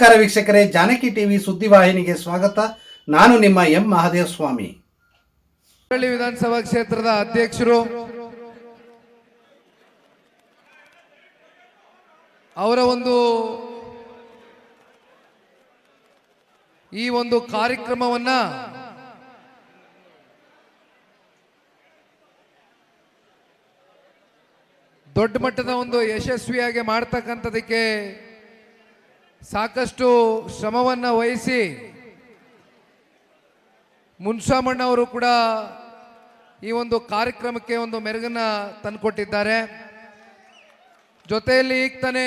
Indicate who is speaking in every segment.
Speaker 1: ನಮಸ್ಕಾರ ವೀಕ್ಷಕರೇ, ಜಾನಕಿ ಟಿವಿ ಸುದ್ದಿವಾಹಿನಿಗೆ ಸ್ವಾಗತ. ನಾನು ನಿಮ್ಮ ಎಂ ಮಹಾದೇವ ಸ್ವಾಮಿ
Speaker 2: ವಿಧಾನಸಭಾ ಕ್ಷೇತ್ರದ ಅಧ್ಯಕ್ಷರು, ಅವರ ಒಂದು ಈ ಒಂದು ಕಾರ್ಯಕ್ರಮವನ್ನ ದೊಡ್ಡ ಮಟ್ಟದ ಒಂದು ಯಶಸ್ವಿಯಾಗಿ ಮಾಡ್ತಕ್ಕಂಥದಕ್ಕೆ ಸಾಕಷ್ಟು ಶ್ರಮವನ್ನು ವಹಿಸಿ ಮುನ್ಸಾಮಣ್ಣವರು ಕೂಡ ಈ ಒಂದು ಕಾರ್ಯಕ್ರಮಕ್ಕೆ ಒಂದು ಮೆರುಗನ್ನ ತಂದುಕೊಟ್ಟಿದ್ದಾರೆ. ಜೊತೆಯಲ್ಲಿ ಈಗ ತಾನೇ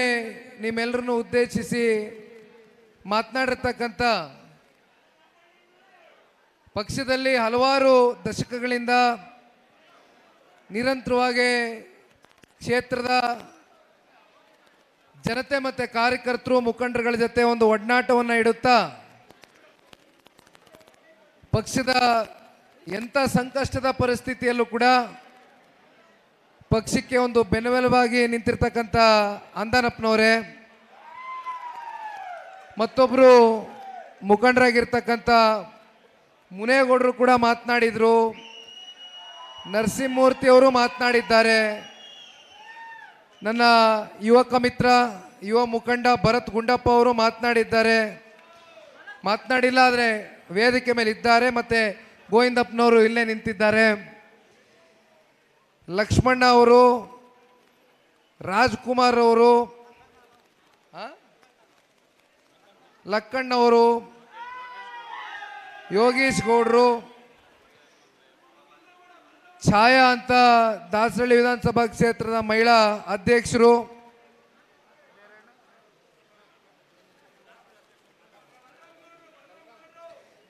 Speaker 2: ನಿಮ್ಮೆಲ್ಲರನ್ನು ಉದ್ದೇಶಿಸಿ ಮಾತನಾಡಿರ್ತಕ್ಕಂಥ ಪಕ್ಷದಲ್ಲಿ ಹಲವಾರು ದಶಕಗಳಿಂದ ನಿರಂತರವಾಗಿ ಕ್ಷೇತ್ರದ ಜನತೆ ಮತ್ತು ಕಾರ್ಯಕರ್ತರು ಮುಖಂಡರುಗಳ ಜೊತೆ ಒಂದು ಒಡನಾಟವನ್ನು ಇಡುತ್ತಾ, ಪಕ್ಷದ ಎಂಥ ಸಂಕಷ್ಟದ ಪರಿಸ್ಥಿತಿಯಲ್ಲೂ ಕೂಡ ಪಕ್ಷಕ್ಕೆ ಒಂದು ಬೆನ್ನೆಲುಬಾಗಿ ನಿಂತಿರ್ತಕ್ಕಂಥ ಅಂದನಪ್ಪನವರೇ ಮತ್ತೊಬ್ಬರು ಮುಖಂಡರಾಗಿರ್ತಕ್ಕಂಥ ಮುನೇಗೌಡರು ಕೂಡ ಮಾತನಾಡಿದರು ನರಸಿಂಹಮೂರ್ತಿ ಅವರು ಮಾತನಾಡಿದ್ದಾರೆ. ನನ್ನ ಯುವಕ ಮಿತ್ರ ಯುವ ಮುಖಂಡ ಭರತ್ ಗುಂಡಪ್ಪ ಅವರು ಮಾತನಾಡಿದ್ದಾರೆ ಮಾತನಾಡಿಲ್ಲ ಆದರೆ ವೇದಿಕೆ ಮೇಲೆ ಇದ್ದಾರೆ ಮತ್ತು ಗೋವಿಂದಪ್ಪನವರು ಇಲ್ಲೇ ನಿಂತಿದ್ದಾರೆ ಲಕ್ಷ್ಮಣ್ಣ ಅವರು, ರಾಜ್ಕುಮಾರ್ ಅವರು? ಲಕ್ಕಣ್ಣವರು, ಯೋಗೀಶ್ ಗೌಡ್ರು ಛಾಯಾ ಅಂತ ದಾಸರಳ್ಳಿ ವಿಧಾನಸಭಾ ಕ್ಷೇತ್ರದ ಮಹಿಳಾ ಅಧ್ಯಕ್ಷರು.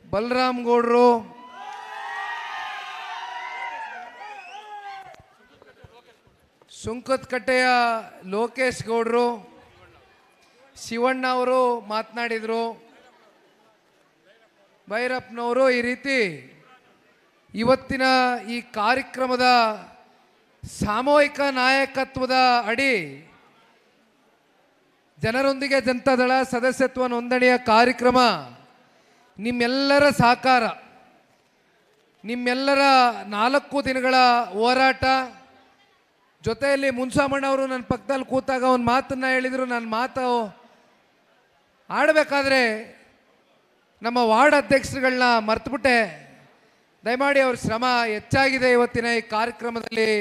Speaker 2: ಬಲರಾಮ್ ಗೌಡ್ರು. ಸುಂಕದಕಟ್ಟೆಯ ಲೋಕೇಶ್ ಗೌಡ್ರು. ಶಿವಣ್ಣ ಅವರು ಮಾತನಾಡಿದರು. ಭೈರಪ್ಪನವರು ಈ ರೀತಿ ಇವತ್ತಿನ ಈ ಕಾರ್ಯಕ್ರಮದ ಸಾಮೂಹಿಕ ನಾಯಕತ್ವದ ಅಡಿ ಜನರೊಂದಿಗೆ ಜನತಾದಳ ಸದಸ್ಯತ್ವ ನೋಂದಣಿಯ ಕಾರ್ಯಕ್ರಮ ನಿಮ್ಮೆಲ್ಲರ ಸಹಕಾರ, ನಿಮ್ಮೆಲ್ಲರ ನಾಲ್ಕು ದಿನಗಳ ಹೋರಾಟ, ಜೊತೆಯಲ್ಲಿ ಮುನ್ಸಾಮಣ್ಣ ಅವರು ನನ್ನ ಪಕ್ಕದಲ್ಲಿ ಕೂತಾಗ ಒಂದು ಮಾತನ್ನ ಹೇಳಿದರು ನನ್ನ ಮಾತು ಆಡಬೇಕಾದ್ರೆ ನಮ್ಮ ವಾರ್ಡ್ ಅಧ್ಯಕ್ಷರುಗಳನ್ನ ಮರ್ತುಬಿಟ್ಟೆ. ದಯಮಾಡಿ ಅವ್ರ ಶ್ರಮ ಹೆಚ್ಚಾಗಿದೆ ಇವತ್ತಿನ ಈ ಕಾರ್ಯಕ್ರಮದಲ್ಲಿ.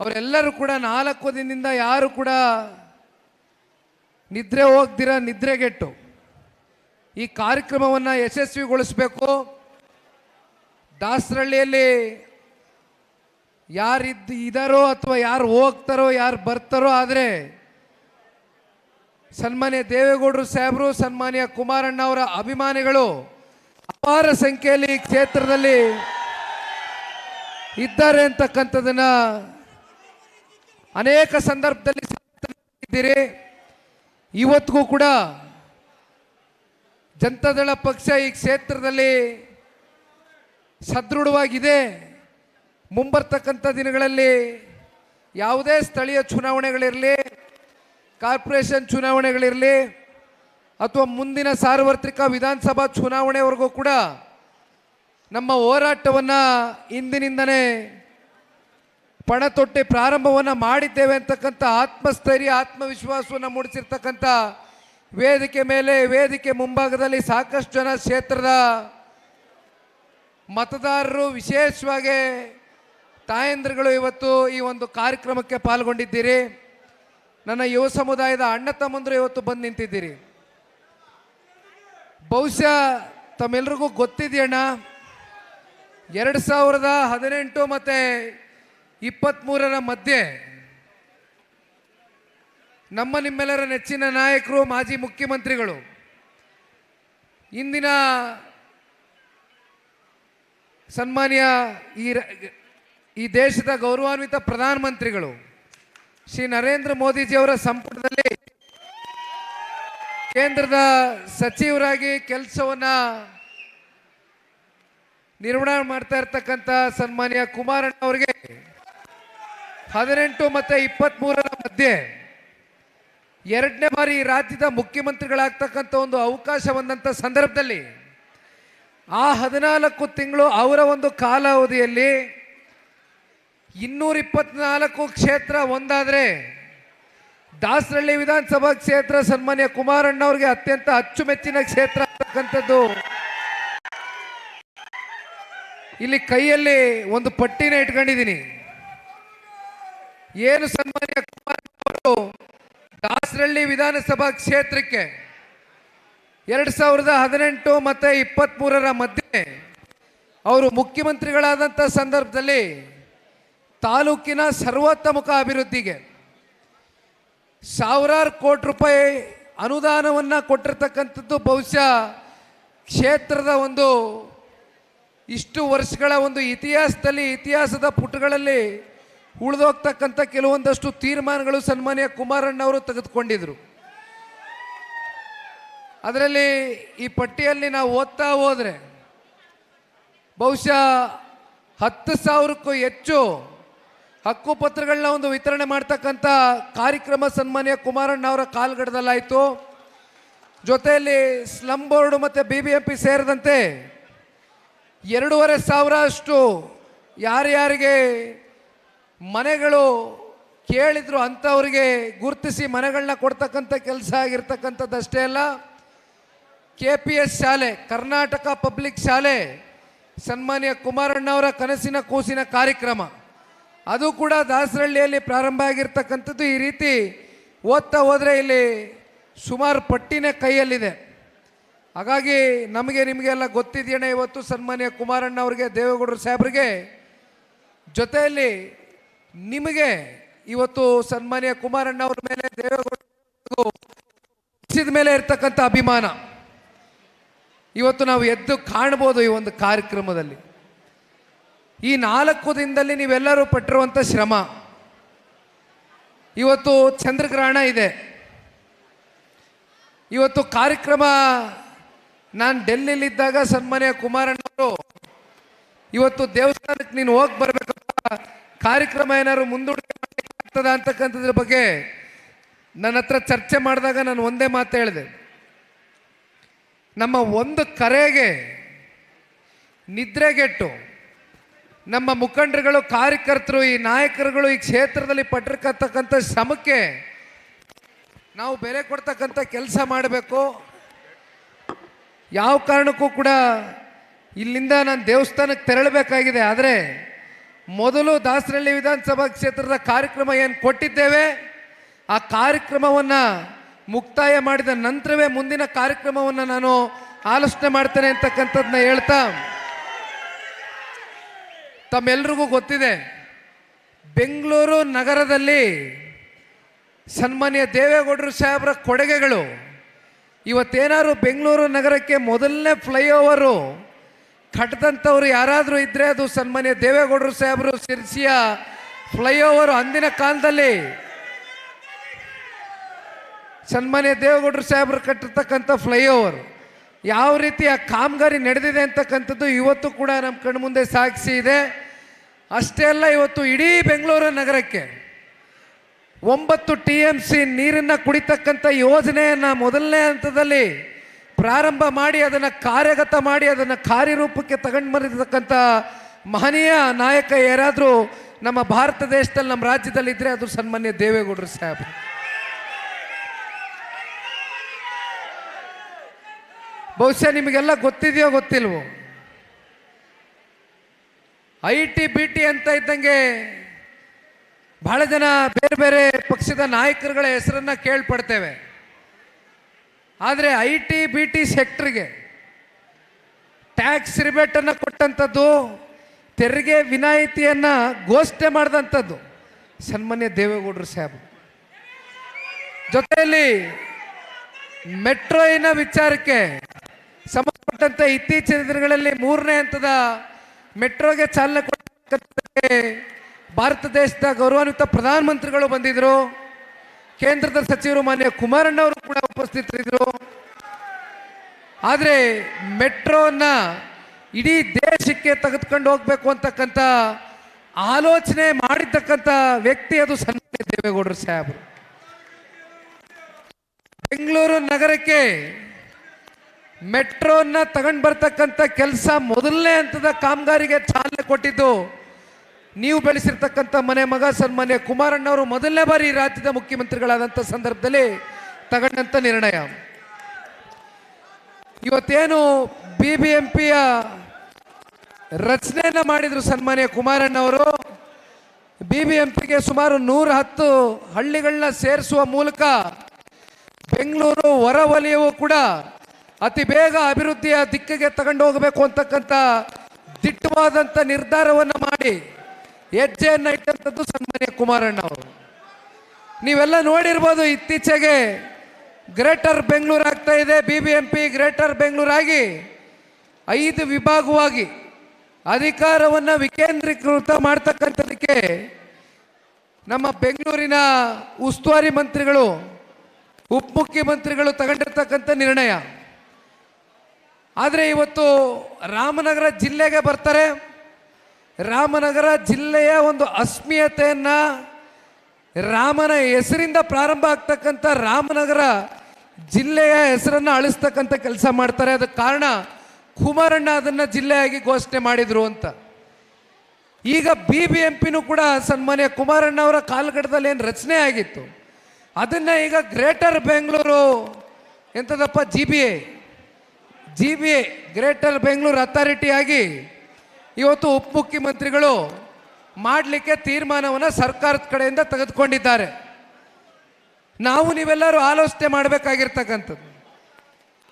Speaker 2: ಅವರೆಲ್ಲರೂ ಕೂಡ ನಾಲ್ಕು ದಿನದಿಂದ ಯಾರು ಕೂಡ ನಿದ್ರೆ ಹೋಗ್ದಿರ ನಿದ್ರೆಗೆಟ್ಟು ಈ ಕಾರ್ಯಕ್ರಮವನ್ನು ಯಶಸ್ವಿಗೊಳಿಸಬೇಕು. ದಾಸರಳ್ಳಿಯಲ್ಲಿ ಯಾರಿದ್ದ ಇದಾರೋ ಅಥವಾ ಯಾರು ಹೋಗ್ತಾರೋ, ಯಾರು ಬರ್ತಾರೋ, ಆದರೆ ಸನ್ಮಾನ್ಯ ದೇವೇಗೌಡರು ಸಾಹೇಬರು, ಸನ್ಮಾನ್ಯ ಕುಮಾರಣ್ಣ ಅವರ ಅಭಿಮಾನಿಗಳು ಅಪಾರ ಸಂಖ್ಯೆಯಲ್ಲಿ ಈ ಕ್ಷೇತ್ರದಲ್ಲಿ ಇದ್ದಾರೆ ಅಂತಕ್ಕಂಥದ್ದನ್ನ ಅನೇಕ ಸಂದರ್ಭದಲ್ಲಿ ಇದ್ದೀರಿ ಇವತ್ತಿಗೂ ಕೂಡ ಜನತಾದಳ ಪಕ್ಷ ಈ ಕ್ಷೇತ್ರದಲ್ಲಿ ಸದೃಢವಾಗಿದೆ. ಮುಂಬರ್ತಕ್ಕಂಥ ದಿನಗಳಲ್ಲಿ ಯಾವುದೇ ಸ್ಥಳೀಯ ಚುನಾವಣೆಗಳಿರಲಿ, ಕಾರ್ಪೊರೇಷನ್ ಚುನಾವಣೆಗಳಿರಲಿ ಅಥವಾ ಮುಂದಿನ ಸಾರ್ವತ್ರಿಕ ವಿಧಾನಸಭಾ ಚುನಾವಣೆವರೆಗೂ ಕೂಡ ನಮ್ಮ ಹೋರಾಟವನ್ನು ಇಂದಿನಿಂದನೇ ಪಣ ತೊಟ್ಟಿ ಪ್ರಾರಂಭವನ್ನು ಮಾಡಿದ್ದೇವೆ ಅಂತಕ್ಕಂಥ ಆತ್ಮಸ್ಥೈರ್ಯ, ಆತ್ಮವಿಶ್ವಾಸವನ್ನು ಮೂಡಿಸಿರ್ತಕ್ಕಂಥ ವೇದಿಕೆ ಮೇಲೆ, ವೇದಿಕೆ ಮುಂಭಾಗದಲ್ಲಿ ಸಾಕಷ್ಟು ಜನ ಕ್ಷೇತ್ರದ ಮತದಾರರು ವಿಶೇಷವಾಗಿ ತಾಯಂದ್ರಗಳು ಇವತ್ತು ಈ ಒಂದು ಕಾರ್ಯಕ್ರಮಕ್ಕೆ ಪಾಲ್ಗೊಂಡಿದ್ದೀರಿ. ನನ್ನ ಯುವ ಸಮುದಾಯದ ಅಣ್ಣ ತಮ್ಮಂದರು ಇವತ್ತು ಬಂದು ನಿಂತಿದ್ದೀರಿ. ಬಹುಶಃ ತಮ್ಮೆಲ್ರಿಗೂ ಗೊತ್ತಿದೆಯಣ್ಣ, ಎರಡು ಸಾವಿರದ ಹದಿನೆಂಟು ಮತ್ತು ಇಪ್ಪತ್ತ್ಮೂರರ ಮಧ್ಯೆ ನಮ್ಮ ನಿಮ್ಮೆಲ್ಲರ ನೆಚ್ಚಿನ ನಾಯಕರು, ಮಾಜಿ ಮುಖ್ಯಮಂತ್ರಿಗಳು, ಇಂದಿನ ಸನ್ಮಾನ್ಯ ಈ ಈ ದೇಶದ ಗೌರವಾನ್ವಿತ ಪ್ರಧಾನಮಂತ್ರಿಗಳು ಶ್ರೀ ನರೇಂದ್ರ ಮೋದಿಜಿಯವರ ಸಂಪುಟದಲ್ಲಿ ಕೇಂದ್ರದ ಸಚಿವರಾಗಿ ಕೆಲಸವನ್ನ ನಿರ್ವಹಣೆ ಮಾಡ್ತಾ ಇರ್ತಕ್ಕಂಥ ಸನ್ಮಾನ್ಯ ಕುಮಾರಣ್ಣ ಅವರಿಗೆ ಹದಿನೆಂಟು ಮತ್ತು ಇಪ್ಪತ್ತ್ಮೂರರ ಮಧ್ಯೆ ಎರಡನೇ ಬಾರಿ ರಾಜ್ಯದ ಮುಖ್ಯಮಂತ್ರಿಗಳಾಗ್ತಕ್ಕಂಥ ಒಂದು ಅವಕಾಶ ಬಂದಂಥ ಸಂದರ್ಭದಲ್ಲಿ ಆ ಹದಿನಾಲ್ಕು ತಿಂಗಳು ಅವರ ಒಂದು ಕಾಲಾವಧಿಯಲ್ಲಿ ಇನ್ನೂರ ಇಪ್ಪತ್ನಾಲ್ಕು ಕ್ಷೇತ್ರ ಒಂದಾದರೆ ದಾಸರಳ್ಳಿ ವಿಧಾನಸಭಾ ಕ್ಷೇತ್ರ ಸನ್ಮಾನ್ಯ ಕುಮಾರಣ್ಣವ್ರಿಗೆ ಅತ್ಯಂತ ಅಚ್ಚುಮೆಚ್ಚಿನ ಕ್ಷೇತ್ರ ಅಂತಕ್ಕಂಥದ್ದು ಇಲ್ಲಿ ಕೈಯಲ್ಲಿ ಒಂದು ಪಟ್ಟಿನ ಇಟ್ಕೊಂಡಿದ್ದೀನಿ. ಏನು ಸನ್ಮಾನ್ಯ ಕುಮಾರಣ್ಣವರು ದಾಸರಳ್ಳಿ ವಿಧಾನಸಭಾ ಕ್ಷೇತ್ರಕ್ಕೆ ಎರಡು ಸಾವಿರದ ಹದಿನೆಂಟು ಮತ್ತು ಇಪ್ಪತ್ತ್ಮೂರರ ಮಧ್ಯೆ ಅವರು ಮುಖ್ಯಮಂತ್ರಿಗಳಾದಂಥ ಸಂದರ್ಭದಲ್ಲಿ ತಾಲೂಕಿನ ಸರ್ವೋತ್ತಮುಖ ಅಭಿವೃದ್ಧಿಗೆ ಸಾವಿರಾರು ಕೋಟಿ ರೂಪಾಯಿ ಅನುದಾನವನ್ನು ಕೊಟ್ಟಿರ್ತಕ್ಕಂಥದ್ದು ಬಹುಶಃ ಕ್ಷೇತ್ರದ ಒಂದು ಇಷ್ಟು ವರ್ಷಗಳ ಒಂದು ಇತಿಹಾಸದಲ್ಲಿ, ಇತಿಹಾಸದ ಪುಟಗಳಲ್ಲಿ ಉಳಿದೋಗ್ತಕ್ಕಂಥ ಕೆಲವೊಂದಷ್ಟು ತೀರ್ಮಾನಗಳು ಸನ್ಮಾನ್ಯ ಕುಮಾರಣ್ಣವರು ತೆಗೆದುಕೊಂಡಿದ್ರು. ಅದರಲ್ಲಿ ಈ ಪಟ್ಟಿಯಲ್ಲಿ ನಾವು ಓದ್ತಾ ಹೋದರೆ ಬಹುಶಃ ಹತ್ತು ಸಾವಿರಕ್ಕೂ ಹೆಚ್ಚು ಹಕ್ಕುಪತ್ರಗಳನ್ನ ಒಂದು ವಿತರಣೆ ಮಾಡ್ತಕ್ಕಂಥ ಕಾರ್ಯಕ್ರಮ ಸನ್ಮಾನ್ಯ ಕುಮಾರಣ್ಣ ಅವರ ಕಾಲ್ಗಡದಲ್ಲಾಯಿತು. ಜೊತೆಯಲ್ಲಿ ಸ್ಲಂ ಬೋರ್ಡು ಮತ್ತು ಬಿ ಬಿ ಎಂ ಪಿ ಸೇರಿದಂತೆ ಎರಡೂವರೆ ಸಾವಿರ ಅಷ್ಟು ಯಾರ್ಯಾರಿಗೆ ಮನೆಗಳು ಕೇಳಿದ್ರು ಅಂಥವ್ರಿಗೆ ಗುರುತಿಸಿ ಮನೆಗಳನ್ನ ಕೊಡ್ತಕ್ಕಂಥ ಕೆಲಸ ಆಗಿರ್ತಕ್ಕಂಥದ್ದಷ್ಟೇ ಅಲ್ಲ ಕೆ ಪಿ ಎಸ್ ಶಾಲೆ, ಕರ್ನಾಟಕ ಪಬ್ಲಿಕ್ ಶಾಲೆ ಸನ್ಮಾನ್ಯ ಕುಮಾರಣ್ಣವರ ಕನಸಿನ ಕೂಸಿನ ಕಾರ್ಯಕ್ರಮ. ಅದು ಕೂಡ ದಾಸರಳ್ಳಿಯಲ್ಲಿ ಪ್ರಾರಂಭ ಆಗಿರ್ತಕ್ಕಂಥದ್ದು. ಈ ರೀತಿ ಓದ್ತಾ ಹೋದರೆ ಇಲ್ಲಿ ಸುಮಾರು ಪಟ್ಟಿನೇ ಕೈಯಲ್ಲಿದೆ. ಹಾಗಾಗಿ ನಮಗೆ ನಿಮಗೆಲ್ಲ ಗೊತ್ತಿದೆಯೇ ಇವತ್ತು ಸನ್ಮಾನ್ಯ ಕುಮಾರಣ್ಣ ಅವರಿಗೆ, ದೇವೇಗೌಡರು ಸಾಹೇಬ್ರಿಗೆ. ಜೊತೆಯಲ್ಲಿ ನಿಮಗೆ ಇವತ್ತು ಸನ್ಮಾನ್ಯ ಕುಮಾರಣ್ಣ ಅವ್ರ ಮೇಲೆ, ದೇವೇಗೌಡರು ಮೇಲೆ ಇರ್ತಕ್ಕಂಥ ಅಭಿಮಾನ. ಇವತ್ತು ನಾವು ಎದ್ದು ಕಾಣ್ಬೋದು ಈ ಒಂದು ಕಾರ್ಯಕ್ರಮದಲ್ಲಿ. ಈ ನಾಲ್ಕು ದಿನದಲ್ಲಿ ನೀವೆಲ್ಲರೂ ಪಟ್ಟಿರುವಂಥ ಶ್ರಮ. ಇವತ್ತು ಚಂದ್ರಗ್ರಹಣ ಇದೆ. ಇವತ್ತು ಕಾರ್ಯಕ್ರಮ ನಾನು ಡೆಲ್ಲಿಲಿದ್ದಾಗ ಸನ್ಮಾನ್ಯ ಕುಮಾರಣ್ಣವರು, ಇವತ್ತು ದೇವಸ್ಥಾನಕ್ಕೆ ನೀನು ಹೋಗಿ ಬರಬೇಕು ಕಾರ್ಯಕ್ರಮ ಏನಾದ್ರು ಮುಂದೂಡಿಕೆ ಆಗ್ತದ ಅಂತಕ್ಕಂಥದ್ರ ಬಗ್ಗೆ ನನ್ನ ಹತ್ರ ಚರ್ಚೆ ಮಾಡಿದಾಗ ನಾನು ಒಂದೇ ಮಾತು ಹೇಳಿದೆ. ನಮ್ಮ ಒಂದು ಕರೆಗೆ ನಿದ್ರೆಗೆಟ್ಟು ನಮ್ಮ ಮುಖಂಡರುಗಳು, ಕಾರ್ಯಕರ್ತರು, ಈ ನಾಯಕರುಗಳು ಈ ಕ್ಷೇತ್ರದಲ್ಲಿ ಪಟ್ಟಿರ್ತಕ್ಕಂಥ ಶ್ರಮಕ್ಕೆ ನಾವು ಬೆಲೆ ಕೊಡ್ತಕ್ಕಂಥ ಕೆಲಸ ಮಾಡಬೇಕು. ಯಾವ ಕಾರಣಕ್ಕೂ ಕೂಡ ಇಲ್ಲಿಂದ ನಾನು ದೇವಸ್ಥಾನಕ್ಕೆ ತೆರಳಬೇಕಾಗಿದೆ. ಆದರೆ ಮೊದಲು ದಾಸರಳ್ಳಿ ವಿಧಾನಸಭಾ ಕ್ಷೇತ್ರದ ಕಾರ್ಯಕ್ರಮ ಏನು ಕೊಟ್ಟಿದ್ದೇವೆ, ಆ ಕಾರ್ಯಕ್ರಮವನ್ನು ಮುಕ್ತಾಯ ಮಾಡಿದ ನಂತರವೇ ಮುಂದಿನ ಕಾರ್ಯಕ್ರಮವನ್ನು ನಾನು ಆಲೋಚನೆ ಮಾಡ್ತೇನೆ ಅಂತಕ್ಕಂಥದ್ದನ್ನ ಹೇಳ್ತಾ ತಮ್ಮೆಲ್ರಿಗೂ ಗೊತ್ತಿದೆ, ಬೆಂಗಳೂರು ನಗರದಲ್ಲಿ ಸನ್ಮಾನ್ಯ ದೇವೇಗೌಡರು ಸಾಹೇಬರ ಕೊಡುಗೆಗಳು. ಇವತ್ತೇನಾದ್ರು ಬೆಂಗಳೂರು ನಗರಕ್ಕೆ ಮೊದಲನೇ ಫ್ಲೈಓವರು ಕಟ್ಟದಂಥವ್ರು ಯಾರಾದರೂ ಇದ್ದರೆ ಅದು ಸನ್ಮಾನ್ಯ ದೇವೇಗೌಡರು ಸಾಹೇಬರು ಸಿರ್ಸಿಯ ಫ್ಲೈಓವರು ಅಂದಿನ ಕಾಲದಲ್ಲಿ. ಸನ್ಮಾನ್ಯ ದೇವೇಗೌಡರು ಸಾಹೇಬರು ಕಟ್ಟಿರ್ತಕ್ಕಂಥ ಫ್ಲೈಓವರ್. ಯಾವ ರೀತಿ ಆ ಕಾಮಗಾರಿ ನಡೆದಿದೆ ಅಂತಕ್ಕಂಥದ್ದು ಇವತ್ತು ಕೂಡ ನಮ್ಮ ಕಣ್ಮುಂದೆ ಸಾಕ್ಷಿ ಇದೆ. ಅಷ್ಟೇ ಅಲ್ಲ, ಇವತ್ತು ಇಡೀ ಬೆಂಗಳೂರು ನಗರಕ್ಕೆ ಒಂಬತ್ತು ಟಿ ಎಂ ಸಿ ನೀರನ್ನು ಕುಡಿತಕ್ಕಂಥ ಯೋಜನೆಯನ್ನು ಮೊದಲನೇ ಹಂತದಲ್ಲಿ ಪ್ರಾರಂಭ ಮಾಡಿ, ಅದನ್ನು ಕಾರ್ಯಗತ ಮಾಡಿ, ಅದನ್ನು ಕಾರ್ಯರೂಪಕ್ಕೆ ತಗೊಂಡು ಬಂದಿರತಕ್ಕಂಥ ಮಹನೀಯ ನಾಯಕ ಯಾರಾದರೂ ನಮ್ಮ ಭಾರತ ದೇಶದಲ್ಲಿ, ನಮ್ಮ ರಾಜ್ಯದಲ್ಲಿ ಇದ್ದರೆ ಅದು ಸನ್ಮಾನ್ಯ ದೇವೇಗೌಡರು ಸಾಹೇಬ್ ಬಹುಶಃ ನಿಮಗೆಲ್ಲ ಗೊತ್ತಿದೆಯೋ ಗೊತ್ತಿಲ್ವೋ? ಐ ಟಿ ಬಿ ಟಿ ಅಂತ ಇದ್ದಂಗೆ ಬಹಳ ಜನ ಬೇರೆ ಬೇರೆ ಪಕ್ಷದ ನಾಯಕರುಗಳ ಹೆಸರನ್ನ ಕೇಳ್ಪಡ್ತೇವೆ. ಆದರೆ ಐ ಟಿ ಬಿ ಟಿ ಸೆಕ್ಟ್ರಿಗೆ ಟ್ಯಾಕ್ಸ್ ರಿಬೇಟನ್ನು ಕೊಟ್ಟಂಥದ್ದು ತೆರಿಗೆ ವಿನಾಯಿತಿಯನ್ನು ಘೋಷಣೆ ಮಾಡಿದಂಥದ್ದು ಸನ್ಮಾನ್ಯ ದೇವೇಗೌಡರು ಸಾಹೇಬ್ ಜೊತೆಯಲ್ಲಿ ಮೆಟ್ರೋಯಿನ ವಿಚಾರಕ್ಕೆ ಸಂಬಂಧಪಟ್ಟಂತೆ ಇತ್ತೀಚಿನ ದಿನಗಳಲ್ಲಿ ಮೂರನೇ ಹಂತದ ಮೆಟ್ರೋಗೆ ಚಾಲನೆ ಕೊಟ್ಟಕ್ಕೆ ಭಾರತ ದೇಶದ ಗೌರವಾನ್ವಿತ ಪ್ರಧಾನಮಂತ್ರಿಗಳು ಬಂದಿದ್ರು. ಕೇಂದ್ರದ ಸಚಿವರು ಮಾನ್ಯ ಕುಮಾರಣ್ಣವರು ಕೂಡ ಉಪಸ್ಥಿತರಿದ್ದರು ಆದರೆ ಮೆಟ್ರೋನ ಇಡೀ ದೇಶಕ್ಕೆ ತೆಗೆದುಕೊಂಡು ಹೋಗ್ಬೇಕು ಅಂತಕ್ಕಂಥ ಆಲೋಚನೆ ಮಾಡಿರ್ತಕ್ಕಂಥ ವ್ಯಕ್ತಿ ಅದು ಸನ್ಮಾನ್ಯ ದೇವೇಗೌಡರು ಸಾಹೇಬರು. ಬೆಂಗಳೂರು ನಗರಕ್ಕೆ ಮೆಟ್ರೋನ ತಗೊಂಡು ಬರ್ತಕ್ಕಂಥ ಕೆಲಸ ಮೊದಲನೇ ಹಂತದ ಕಾಮಗಾರಿಗೆ ಚಾಲನೆ ಕೊಟ್ಟಿದ್ದು ನೀವು ಬೆಳೆಸಿರ್ತಕ್ಕಂಥ ಮನೆ ಮಗ ಸನ್ಮಾನ್ಯ ಕುಮಾರಣ್ಣವರು ಮೊದಲನೇ ಬಾರಿ ರಾಜ್ಯದ ಮುಖ್ಯಮಂತ್ರಿಗಳಾದಂಥ ಸಂದರ್ಭದಲ್ಲಿ ತಗೊಂಡಂಥ ನಿರ್ಣಯ. ಇವತ್ತೇನು ಬಿ ಬಿ ಎಂ ಪಿಯ ರಚನೆಯನ್ನ ಮಾಡಿದ್ರು ಸನ್ಮಾನ್ಯ ಕುಮಾರಣ್ಣವರು ಬಿ ಬಿ ಎಂ ಪಿಗೆ ಸುಮಾರು ನೂರ ಹತ್ತು ಹಳ್ಳಿಗಳನ್ನ ಸೇರಿಸುವ ಮೂಲಕ ಬೆಂಗಳೂರು ಹೊರವಲಯವು ಕೂಡ ಅತಿ ಬೇಗ ಅಭಿವೃದ್ಧಿಯ ದಿಕ್ಕಿಗೆ ತಗೊಂಡು ಹೋಗಬೇಕು ಅಂತಕ್ಕಂಥ ದಿಟ್ಟವಾದಂಥ ನಿರ್ಧಾರವನ್ನು ಮಾಡಿ ಹೆಜ್ಜೆಯನ್ನು ಇಟ್ಟಂಥದ್ದು ಸನ್ಮಾನ್ಯ ಕುಮಾರಣ್ಣ ಅವರು. ನೀವೆಲ್ಲ ನೋಡಿರ್ಬೋದು ಇತ್ತೀಚೆಗೆ ಗ್ರೇಟರ್ ಬೆಂಗಳೂರು ಆಗ್ತಾ ಇದೆ. B B M P Greater ಬೆಂಗಳೂರಾಗಿ ಐದು ವಿಭಾಗವಾಗಿ ಅಧಿಕಾರವನ್ನು ವಿಕೇಂದ್ರೀಕೃತ ಮಾಡ್ತಕ್ಕಂಥದಕ್ಕೆ ನಮ್ಮ ಬೆಂಗಳೂರಿನ ಉಸ್ತುವಾರಿ ಮಂತ್ರಿಗಳು, ಉಪಮುಖ್ಯಮಂತ್ರಿಗಳು ತಗೊಂಡಿರ್ತಕ್ಕಂಥ ನಿರ್ಣಯ. ಆದರೆ ಇವತ್ತು ರಾಮನಗರ ಜಿಲ್ಲೆಗೆ ಬರ್ತಾರೆ. ರಾಮನಗರ ಜಿಲ್ಲೆಯ ಒಂದು ಅಸ್ಮಿಯತೆಯನ್ನು ರಾಮನ ಹೆಸರಿಂದ ಪ್ರಾರಂಭ ಆಗ್ತಕ್ಕಂಥ ರಾಮನಗರ ಜಿಲ್ಲೆಯ ಹೆಸರನ್ನು ಅಳಿಸ್ತಕ್ಕಂಥ ಕೆಲಸ ಮಾಡ್ತಾರೆ. ಅದಕ್ಕೆ ಕಾರಣ ಕುಮಾರಣ್ಣ ಅದನ್ನು ಜಿಲ್ಲೆಯಾಗಿ ಘೋಷಣೆ ಮಾಡಿದ್ರು ಅಂತ. ಈಗ ಬಿ ಬಿ ಎಂ ಪಿನೂ ಕೂಡ ಸನ್ಮಾನ್ಯ ಕುಮಾರಣ್ಣ ಅವರ ಕಾಲಘಟ್ಟದಲ್ಲಿ ಏನು ರಚನೆ ಆಗಿತ್ತು. ಅದನ್ನ ಈಗ greater Bengaluru ಎಂಥದಪ್ಪ G B A G B A Greater Bengaluru ಅಥಾರಿಟಿಯಾಗಿ ಇವತ್ತು ಉಪಮುಖ್ಯಮಂತ್ರಿಗಳು ಮಾಡಲಿಕ್ಕೆ ತೀರ್ಮಾನವನ್ನು ಸರ್ಕಾರದ ಕಡೆಯಿಂದ ತೆಗೆದುಕೊಂಡಿದ್ದಾರೆ. ನಾವು ನೀವೆಲ್ಲರೂ ಆಲೋಚನೆ ಮಾಡಬೇಕಾಗಿರ್ತಕ್ಕಂಥದ್ದು.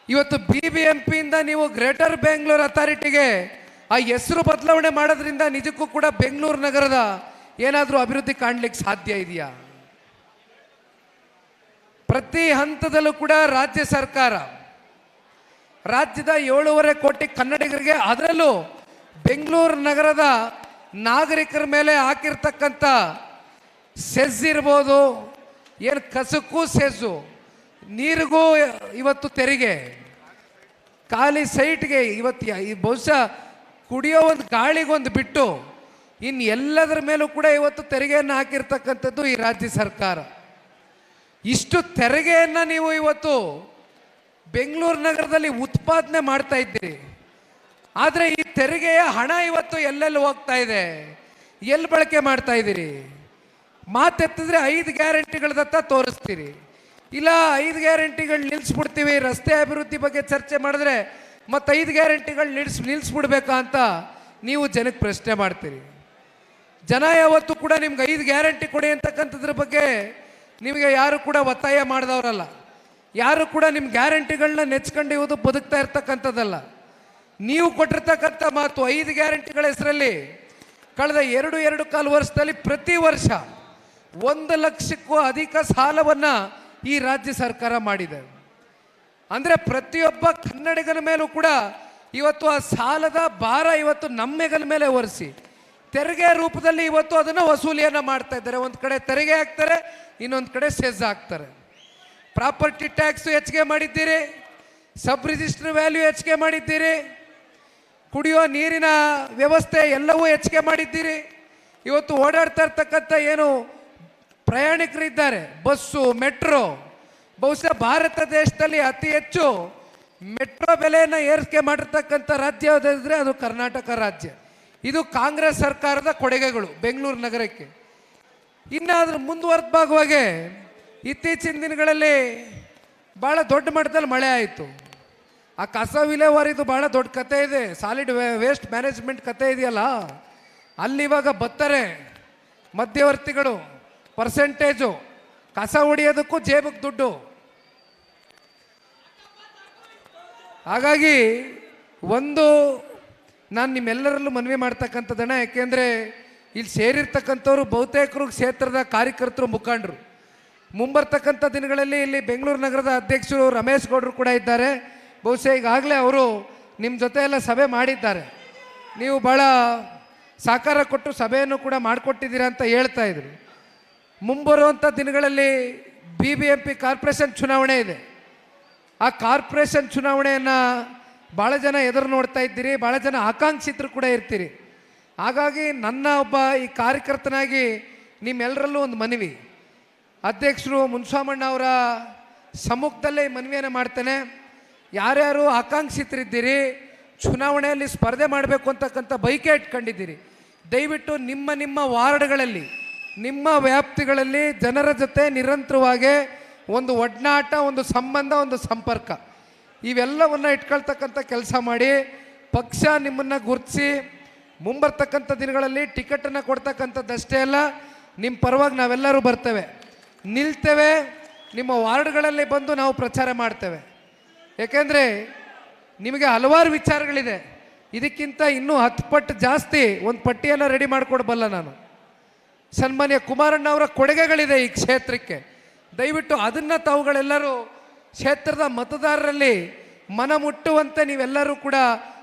Speaker 2: ಇವತ್ತು ಬಿ ಬಿ ಎಂ ಪಿಯಿಂದ ನೀವು ಗ್ರೇಟರ್ ಬೆಂಗಳೂರು ಅಥಾರಿಟಿಗೆ ಆ ಹೆಸರು ಬದಲಾವಣೆ ಮಾಡೋದ್ರಿಂದ ನಿಜಕ್ಕೂ ಕೂಡ ಬೆಂಗಳೂರು ನಗರದ ಏನಾದರೂ ಅಭಿವೃದ್ಧಿ ಕಾಣಲಿಕ್ಕೆ ಸಾಧ್ಯ ಇದೆಯಾ? ಪ್ರತಿ ಹಂತದಲ್ಲೂ ಕೂಡ ರಾಜ್ಯ ಸರ್ಕಾರ ರಾಜ್ಯದ ಏಳೂವರೆ ಕೋಟಿ ಕನ್ನಡಿಗರಿಗೆ ಅದರಲ್ಲೂ ಬೆಂಗಳೂರು ನಗರದ ನಾಗರಿಕರ ಮೇಲೆ ಹಾಕಿರ್ತಕ್ಕಂಥ ಸೆಸ್ ಇರ್ಬೋದು, ಏನು ಕಸಕ್ಕೂ ಸೆಸ್ಸು, ನೀರಿಗೂ ಇವತ್ತು ತೆರಿಗೆ, ಖಾಲಿ ಸೈಟ್ಗೆ ಇವತ್ತು ಈ ಬಹುಶಃ ಕುಡಿಯೋ ಒಂದು ಗಾಳಿಗೊಂದು ಬಿಟ್ಟು ಇನ್ನು ಎಲ್ಲದರ ಮೇಲೂ ಕೂಡ ಇವತ್ತು ತೆರಿಗೆಯನ್ನು ಹಾಕಿರ್ತಕ್ಕಂಥದ್ದು ಈ ರಾಜ್ಯ ಸರ್ಕಾರ. ಇಷ್ಟು ತೆರಿಗೆಯನ್ನು ನೀವು ಇವತ್ತು ಬೆಂಗಳೂರು ನಗರದಲ್ಲಿ ಉತ್ಪಾದನೆ ಮಾಡ್ತಾ ಇದ್ದೀರಿ. ಆದರೆ ಈ ತೆರಿಗೆಯ ಹಣ ಇವತ್ತು ಎಲ್ಲೆಲ್ಲಿ ಹೋಗ್ತಾ ಇದೆ? ಎಲ್ಲಿ ಬಳಕೆ ಮಾಡ್ತಾ ಇದ್ದೀರಿ? ಮಾತೆತ್ತಿದ್ರೆ ಐದು ಗ್ಯಾರಂಟಿಗಳದತ್ತ ತೋರಿಸ್ತೀರಿ. ಇಲ್ಲ, ಐದು ಗ್ಯಾರಂಟಿಗಳು ನಿಲ್ಲಿಸ್ಬಿಡ್ತೀವಿ ರಸ್ತೆ ಅಭಿವೃದ್ಧಿ ಬಗ್ಗೆ ಚರ್ಚೆ ಮಾಡಿದ್ರೆ ಮತ್ತು ಐದು ಗ್ಯಾರಂಟಿಗಳು ನಿಲ್ಸ್ ನಿಲ್ಲಿಸ್ಬಿಡ್ಬೇಕಾ ಅಂತ ನೀವು ಜನಕ್ಕೆ ಪ್ರಶ್ನೆ ಮಾಡ್ತೀರಿ. ಜನ ಯಾವತ್ತೂ ಕೂಡ ನಿಮ್ಗೆ ಐದು ಗ್ಯಾರಂಟಿ ಕೊಡಿ ಅಂತಕ್ಕಂಥದ್ರ ಬಗ್ಗೆ ನಿಮಗೆ ಯಾರು ಕೂಡ ಒತ್ತಾಯ ಮಾಡಿದವರಲ್ಲ. ಯಾರು ಕೂಡ ನಿಮ್ಮ ಗ್ಯಾರಂಟಿಗಳನ್ನ ನೆಚ್ಕೊಂಡು ಇವತ್ತು ಬದುಕ್ತಾ ಇರ್ತಕ್ಕಂಥದ್ದಲ್ಲ. ನೀವು ಕೊಟ್ಟಿರ್ತಕ್ಕಂಥ ಮಾತು, ಐದು ಗ್ಯಾರಂಟಿಗಳ ಹೆಸರಲ್ಲಿ ಕಳೆದ ಎರಡು ಎರಡು ಕಾಲು ವರ್ಷದಲ್ಲಿ ಪ್ರತಿ ವರ್ಷ ಒಂದು ಲಕ್ಷಕ್ಕೂ ಅಧಿಕ ಸಾಲವನ್ನು ಈ ರಾಜ್ಯ ಸರ್ಕಾರ ಮಾಡಿದೆ. ಅಂದರೆ ಪ್ರತಿಯೊಬ್ಬ ಕನ್ನಡಿಗನ ಮೇಲೂ ಕೂಡ ಇವತ್ತು ಆ ಸಾಲದ ಭಾರ ಇವತ್ತು ನಮ್ಮ ಹೆಗಲ ಮೇಲೆ ಒರೆಸಿ, ತೆರಿಗೆ ರೂಪದಲ್ಲಿ ಇವತ್ತು ಅದನ್ನು ವಸೂಲಿಯನ್ನು ಮಾಡ್ತಾ ಇದ್ದಾರೆ. ಒಂದು ಕಡೆ ತೆರಿಗೆ ಹಾಕ್ತಾರೆ, ಇನ್ನೊಂದು ಕಡೆ ಸೆಸ್ ಹಾಕ್ತಾರೆ. ಪ್ರಾಪರ್ಟಿ ಟ್ಯಾಕ್ಸ್ ಹೆಚ್ಚಿಗೆ ಮಾಡಿದ್ದೀರಿ ಸಬ್ ರಿಜಿಸ್ಟರ್ ವ್ಯಾಲ್ಯೂ ಹೆಚ್ಚಿಗೆ ಮಾಡಿದ್ದೀರಿ, ಕುಡಿಯೋ ನೀರಿನ ವ್ಯವಸ್ಥೆ ಎಲ್ಲವೂ ಹೆಚ್ಚಿಗೆ ಮಾಡಿದ್ದೀರಿ. ಇವತ್ತು ಓಡಾಡ್ತಾ ಇರ್ತಕ್ಕಂಥ ಏನು ಪ್ರಯಾಣಿಕರಿದ್ದಾರೆ ಬಸ್ಸು, ಮೆಟ್ರೋ, ಬಹುಶಃ ಭಾರತ ದೇಶದಲ್ಲಿ ಅತಿ ಹೆಚ್ಚು ಮೆಟ್ರೋ ಬೆಲೆಯನ್ನು ಏರಿಕೆ ಮಾಡಿರ್ತಕ್ಕಂಥ ರಾಜ್ಯ ಯಾವುದಾದ್ರೆ ಅದು ಕರ್ನಾಟಕ ರಾಜ್ಯ. ಇದು ಕಾಂಗ್ರೆಸ್ ಸರ್ಕಾರದ ಕೊಡುಗೆಗಳು, ಬೆಂಗಳೂರು ನಗರಕ್ಕೆ. ಇನ್ನಾದ್ರೂ ಮುಂದುವರೆದ ಭಾಗವಾಗಿ ಇತ್ತೀಚಿನ ದಿನಗಳಲ್ಲಿ ಭಾಳ ದೊಡ್ಡ ಮಟ್ಟದಲ್ಲಿ ಮಳೆ ಆಯಿತು. ಆ ಕಸ ವಿಲೇವಾರಿದು ಭಾಳ ದೊಡ್ಡ ಕತೆ ಇದೆ. ಸಾಲಿಡ್ ವೇಸ್ಟ್ ಮ್ಯಾನೇಜ್ಮೆಂಟ್ ಕತೆ ಇದೆಯಲ್ಲ? ಅಲ್ಲಿ ಇವಾಗ ಬತ್ತಾರೆ, ಮಧ್ಯವರ್ತಿಗಳು ಪರ್ಸೆಂಟೇಜು ಕಸ ಹೊಡಿಯೋದಕ್ಕೂ ಜೇಬಿಗೆ ದುಡ್ಡು. ಹಾಗಾಗಿ ಒಂದು ನಾನು ನಿಮ್ಮೆಲ್ಲರಲ್ಲೂ ಮನವಿ ಮಾಡ್ತಕ್ಕಂಥದ್ದಣ್ಣ ಯಾಕೆಂದರೆ ಇಲ್ಲಿ ಸೇರಿರ್ತಕ್ಕಂಥವ್ರು ಬಹುತೇಕರು ಕ್ಷೇತ್ರದ ಕಾರ್ಯಕರ್ತರು ಮುಖಂಡರು. ಮುಂಬರ್ತಕ್ಕಂಥ ದಿನಗಳಲ್ಲಿ ಇಲ್ಲಿ ಬೆಂಗಳೂರು ನಗರದ ಅಧ್ಯಕ್ಷರು ರಮೇಶ್ ಗೌಡರು ಕೂಡ ಇದ್ದಾರೆ. ಬಹುಶಃ ಈಗಾಗಲೇ ಅವರು ನಿಮ್ಮ ಜೊತೆ ಎಲ್ಲ ಸಭೆ ಮಾಡಿದ್ದಾರೆ. ನೀವು ಭಾಳ ಸಹಕಾರ ಕೊಟ್ಟು ಸಭೆಯನ್ನು ಕೂಡ ಮಾಡಿಕೊಟ್ಟಿದ್ದೀರಾ ಅಂತ ಹೇಳ್ತಾ ಇದ್ರು. ಮುಂಬರುವಂಥ ದಿನಗಳಲ್ಲಿ B B M P corporation ಚುನಾವಣೆ ಇದೆ. ಆ ಕಾರ್ಪೊರೇಷನ್ ಚುನಾವಣೆಯನ್ನು ಭಾಳ ಜನ ಎದುರು ನೋಡ್ತಾ ಇದ್ದೀರಿ ಭಾಳ ಜನ ಆಕಾಂಕ್ಷಿತರು ಕೂಡ ಇರ್ತೀರಿ. ಹಾಗಾಗಿ ನನ್ನ ಒಬ್ಬ ಈ ಕಾರ್ಯಕರ್ತನಾಗಿ ನಿಮ್ಮೆಲ್ಲರಲ್ಲೂ ಒಂದು ಮನವಿ. ಅಧ್ಯಕ್ಷರು ಮುನ್ಸ್ವಾಮಣ್ಣ ಅವರ ಸಮ್ಮುಖದಲ್ಲೇ ಮನವಿಯನ್ನು ಮಾಡ್ತೇನೆ. ಯಾರ್ಯಾರು ಆಕಾಂಕ್ಷಿತರಿದ್ದೀರಿ, ಚುನಾವಣೆಯಲ್ಲಿ ಸ್ಪರ್ಧೆ ಮಾಡಬೇಕು ಅಂತಕ್ಕಂಥ ಬೈಕೆ ಇಟ್ಕೊಂಡಿದ್ದೀರಿ. ದಯವಿಟ್ಟು ನಿಮ್ಮ ನಿಮ್ಮ ವಾರ್ಡ್ಗಳಲ್ಲಿ, ನಿಮ್ಮ ವ್ಯಾಪ್ತಿಗಳಲ್ಲಿ ಜನರ ಜೊತೆ ನಿರಂತರವಾಗಿ ಒಂದು ಒಡನಾಟ, ಒಂದು ಸಂಬಂಧ, ಒಂದು ಸಂಪರ್ಕ. ಇವೆಲ್ಲವನ್ನು ಇಟ್ಕೊಳ್ತಕ್ಕಂಥ ಕೆಲಸ ಮಾಡಿ, ಪಕ್ಷ ನಿಮ್ಮನ್ನು ಗುರುತಿಸಿ, ಮುಂಬರ್ತಕ್ಕಂಥ ದಿನಗಳಲ್ಲಿ ಟಿಕೆಟನ್ನು ಕೊಡ್ತಕ್ಕಂಥದ್ದಷ್ಟೇ ಅಲ್ಲ ನಿಮ್ಮ ಪರವಾಗಿ ನಾವೆಲ್ಲರೂ ಬರ್ತೇವೆ. ನಿಲ್ತೇವೆ, ನಿಮ್ಮ ವಾರ್ಡ್ಗಳಲ್ಲಿ ಬಂದು ನಾವು ಪ್ರಚಾರ ಮಾಡ್ತೇವೆ. ಏಕೆಂದರೆ ನಿಮಗೆ ಹಲವಾರು ವಿಚಾರಗಳಿದೆ. ಇದಕ್ಕಿಂತ ಇನ್ನೂ ಹತ್ತು ಪಟ್ಟು ಜಾಸ್ತಿ ಒಂದು ಪಟ್ಟಿಯನ್ನು ರೆಡಿ ಮಾಡಿಕೊಡ್ಬಲ್ಲ ನಾನು. ಸನ್ಮಾನ್ಯ ಕುಮಾರಣ್ಣ ಅವರ ಕೊಡುಗೆಗಳಿದೆ ಈ ಕ್ಷೇತ್ರಕ್ಕೆ. ದಯವಿಟ್ಟು ಅದನ್ನು ತಾವುಗಳೆಲ್ಲರೂ ಕ್ಷೇತ್ರದ ಮತದಾರರಲ್ಲಿ ಮನ ಮುಟ್ಟುವಂತೆ ನೀವೆಲ್ಲರೂ ಕೂಡ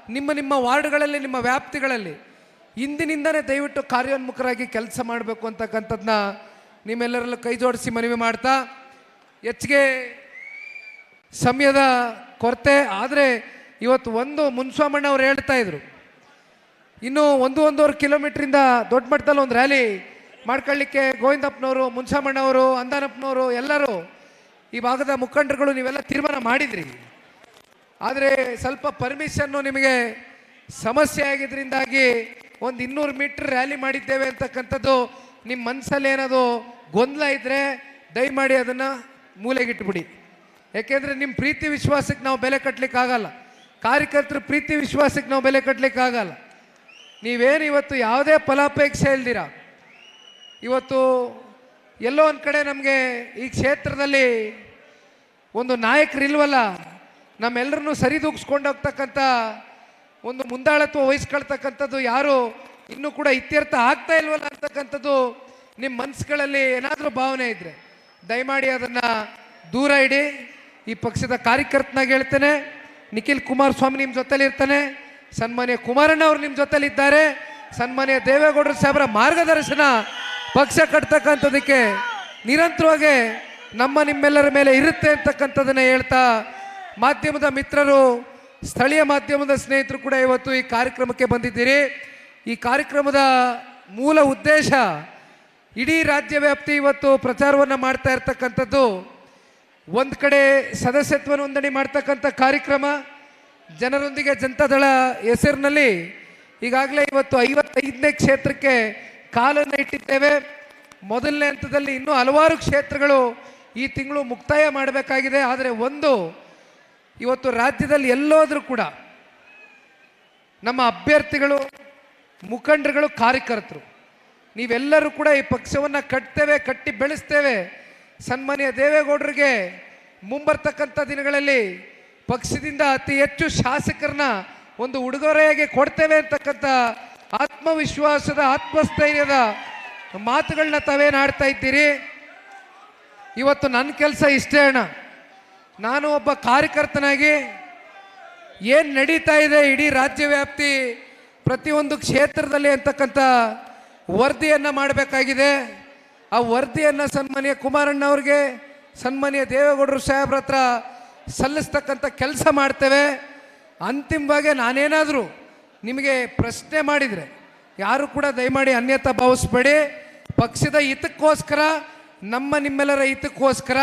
Speaker 2: ನಿಮ್ಮ ನಿಮ್ಮ ವಾರ್ಡ್ಗಳಲ್ಲಿ, ನಿಮ್ಮ ವ್ಯಾಪ್ತಿಗಳಲ್ಲಿ ಇಂದಿನಿಂದನೇ ದಯವಿಟ್ಟು ಕಾರ್ಯೋನ್ಮುಖರಾಗಿ ಕೆಲಸ ಮಾಡಬೇಕು ಅಂತಕ್ಕಂಥದ್ದನ್ನ ನಿಮ್ಮೆಲ್ಲರಲ್ಲೂ ಕೈ ಜೋಡಿಸಿ ಮನವಿ ಮಾಡ್ತಾ, ಹೆಚ್ಚಿಗೆ ಸಮಯದ ಕೊರತೆ ಆದರೆ ಇವತ್ತು ಒಂದು ಮುನ್ಸ್ವಾಮಣ್ಣ ಅವರು ಹೇಳ್ತಾ ಇದ್ರು. ಇನ್ನು ಒಂದು ಒಂದೂವರೆ ಕಿಲೋಮೀಟ್ರಿಂದ ದೊಡ್ಡ ಮಟ್ಟದಲ್ಲಿ ಒಂದು ರ್ಯಾಲಿ ಮಾಡ್ಕೊಳ್ಳಿಕ್ಕೆ ಗೋವಿಂದಪ್ಪನವರು ಮುನ್ಸಾಮಣ್ಣವರು ಅಂದಾನಪ್ಪನವರು ಎಲ್ಲರೂ ಈ ಭಾಗದ ಮುಖಂಡರುಗಳು ನೀವೆಲ್ಲ ತೀರ್ಮಾನ ಮಾಡಿದ್ರಿ. ಆದರೆ ಸ್ವಲ್ಪ ಪರ್ಮಿಷನ್ನು ನಿಮಗೆ ಸಮಸ್ಯೆ ಆಗಿದ್ರಿಂದಾಗಿ ಒಂದು ಇನ್ನೂರು ಮೀಟ್ರ್ ರ್ಯಾಲಿ ಮಾಡಿದ್ದೇವೆ ಅಂತಕ್ಕಂಥದ್ದು ನಿಮ್ಮ ಮನಸ್ಸಲ್ಲಿ ಏನದು ಗೊಂದಲ ಇದ್ದರೆ ದಯಮಾಡಿ ಅದನ್ನು ಮೂಲೆಗಿಟ್ಬಿಡಿ. ಯಾಕೆಂದರೆ ನಿಮ್ಮ ಪ್ರೀತಿ ವಿಶ್ವಾಸಕ್ಕೆ ನಾವು ಬೆಲೆ ಕಟ್ಟಲಿಕ್ಕೆ ಆಗಲ್ಲ ಕಾರ್ಯಕರ್ತರ ಪ್ರೀತಿ ವಿಶ್ವಾಸಕ್ಕೆ ನಾವು ಬೆಲೆ ಕಟ್ಟಲಿಕ್ಕೆ ಆಗಲ್ಲ ನೀವೇನು ಇವತ್ತು ಯಾವುದೇ ಫಲಾಪೇಕ್ಷೆ ಇಲ್ದಿರ? ಇವತ್ತು ಎಲ್ಲೋ ಒಂದು ಕಡೆ ನಮಗೆ ಈ ಕ್ಷೇತ್ರದಲ್ಲಿ ಒಂದು ನಾಯಕರಿಲ್ವಲ್ಲ ನಮ್ಮೆಲ್ಲರನ್ನು ಸರಿದೂಗಿಸ್ಕೊಂಡು ಹೋಗ್ತಕ್ಕಂಥ ಒಂದು ಮುಂದಾಳತ್ವ ವಹಿಸ್ಕೊಳ್ತಕ್ಕಂಥದ್ದು ಯಾರು ಇನ್ನೂ ಕೂಡ ಇತ್ಯರ್ಥ ಆಗ್ತಾ ಇಲ್ವಲ್ಲ ಅಂತಕ್ಕಂಥದ್ದು ನಿಮ್ಮ ಮನಸ್ಸುಗಳಲ್ಲಿ ಏನಾದರೂ ಭಾವನೆ ಇದ್ದರೆ ದಯಮಾಡಿ ಅದನ್ನು ದೂರ ಇಡಿ. ಈ ಪಕ್ಷದ ಕಾರ್ಯಕರ್ತನಾಗಿ ಹೇಳ್ತೇನೆ, ನಿಖಿಲ್ ಕುಮಾರಸ್ವಾಮಿ ನಿಮ್ಮ ಜೊತೆಲಿ ಇರ್ತಾನೆ, ಸನ್ಮಾನ್ಯ ಕುಮಾರಣ್ಣ ಅವರು ನಿಮ್ಮ ಜೊತೆಲಿ ಇದ್ದಾರೆ, ಸನ್ಮಾನ್ಯ ದೇವೇಗೌಡರು ಸಾಹೇಬರ ಮಾರ್ಗದರ್ಶನ ಪಕ್ಷ ಕಟ್ತಕ್ಕಂಥದಕ್ಕೆ ನಿರಂತರವಾಗಿ ನಮ್ಮ ನಿಮ್ಮೆಲ್ಲರ ಮೇಲೆ ಇರುತ್ತೆ ಅಂತಕ್ಕಂಥದನ್ನು ಹೇಳ್ತಾ, ಮಾಧ್ಯಮದ ಮಿತ್ರರು, ಸ್ಥಳೀಯ ಮಾಧ್ಯಮದ ಸ್ನೇಹಿತರು ಕೂಡ ಇವತ್ತು ಈ ಕಾರ್ಯಕ್ರಮಕ್ಕೆ ಬಂದಿದ್ದೀರಿ. ಈ ಕಾರ್ಯಕ್ರಮದ ಮೂಲ ಉದ್ದೇಶ ಇಡೀ ರಾಜ್ಯ ವ್ಯಾಪ್ತಿ ಇವತ್ತು ಪ್ರಚಾರವನ್ನು ಮಾಡ್ತಾ ಇರ್ತಕ್ಕಂಥದ್ದು. ಒಂದು ಕಡೆ ಸದಸ್ಯತ್ವ ನೋಂದಣಿ ಮಾಡ್ತಕ್ಕಂಥ ಕಾರ್ಯಕ್ರಮ, ಜನರೊಂದಿಗೆ ಜನತಾದಳ ಹೆಸರಿನಲ್ಲಿ ಈಗಾಗಲೇ ಇವತ್ತು ಐವತ್ತೈದನೇ ಕ್ಷೇತ್ರಕ್ಕೆ ಕಾಲನ್ನು ಇಟ್ಟಿದ್ದೇವೆ. ಮೊದಲನೇ ಹಂತದಲ್ಲಿ ಇನ್ನೂ ಹಲವಾರು ಕ್ಷೇತ್ರಗಳು ಈ ತಿಂಗಳು ಮುಕ್ತಾಯ ಮಾಡಬೇಕಾಗಿದೆ. ಆದರೆ ಒಂದು, ಇವತ್ತು ರಾಜ್ಯದಲ್ಲಿ ಎಲ್ಲೋದ್ರೂ ಕೂಡ ನಮ್ಮ ಅಭ್ಯರ್ಥಿಗಳು, ಮುಖಂಡರುಗಳು, ಕಾರ್ಯಕರ್ತರು ನೀವೆಲ್ಲರೂ ಕೂಡ ಈ ಪಕ್ಷವನ್ನು ಕಟ್ತೇವೆ, ಕಟ್ಟಿ ಬೆಳೆಸ್ತೇವೆ. ಸನ್ಮಾನ್ಯ ದೇವೇಗೌಡರಿಗೆ ಮುಂಬರ್ತಕ್ಕಂಥ ದಿನಗಳಲ್ಲಿ ಪಕ್ಷದಿಂದ ಅತಿ ಹೆಚ್ಚು ಶಾಸಕರನ್ನ ಒಂದು ಉಡುಗೊರೆಯಾಗಿ ಕೊಡ್ತೇವೆ ಅಂತಕ್ಕಂಥ ಆತ್ಮವಿಶ್ವಾಸದ, ಆತ್ಮಸ್ಥೈರ್ಯದ ಮಾತುಗಳನ್ನ ತಾವೇನು ಆಡ್ತಾ ಇದ್ದೀರಿ. ಇವತ್ತು ನನ್ನ ಕೆಲಸ ಇಷ್ಟೇ ಅಣ್ಣ. ನಾನು ಒಬ್ಬ ಕಾರ್ಯಕರ್ತನಾಗಿ ಏನು ನಡೀತಾ ಇದೆ ಇಡೀ ರಾಜ್ಯ ವ್ಯಾಪ್ತಿ ಪ್ರತಿಯೊಂದು ಕ್ಷೇತ್ರದಲ್ಲಿ ಅಂತಕ್ಕಂಥ ವರದಿಯನ್ನು ಮಾಡಬೇಕಾಗಿದೆ. ಆ ವರದಿಯನ್ನು ಸನ್ಮಾನ್ಯ ಕುಮಾರಣ್ಣ ಅವ್ರಿಗೆ, ಸನ್ಮಾನ್ಯ ದೇವೇಗೌಡರು ಸಾಹೇಬ್ರ ಹತ್ರ ಸಲ್ಲಿಸ್ತಕ್ಕಂಥ ಕೆಲಸ ಮಾಡ್ತೇವೆ. ಅಂತಿಮವಾಗಿ ನಾನೇನಾದರೂ ನಿಮಗೆ ಪ್ರಶ್ನೆ ಮಾಡಿದರೆ, ಯಾರು ಕೂಡ ದಯಮಾಡಿ ಅನ್ಯತಾ ಭಾವಿಸ್ಬೇಡಿ. ಪಕ್ಷದ ಹಿತಕ್ಕೋಸ್ಕರ, ನಮ್ಮ ನಿಮ್ಮೆಲ್ಲರ ಹಿತಕ್ಕೋಸ್ಕರ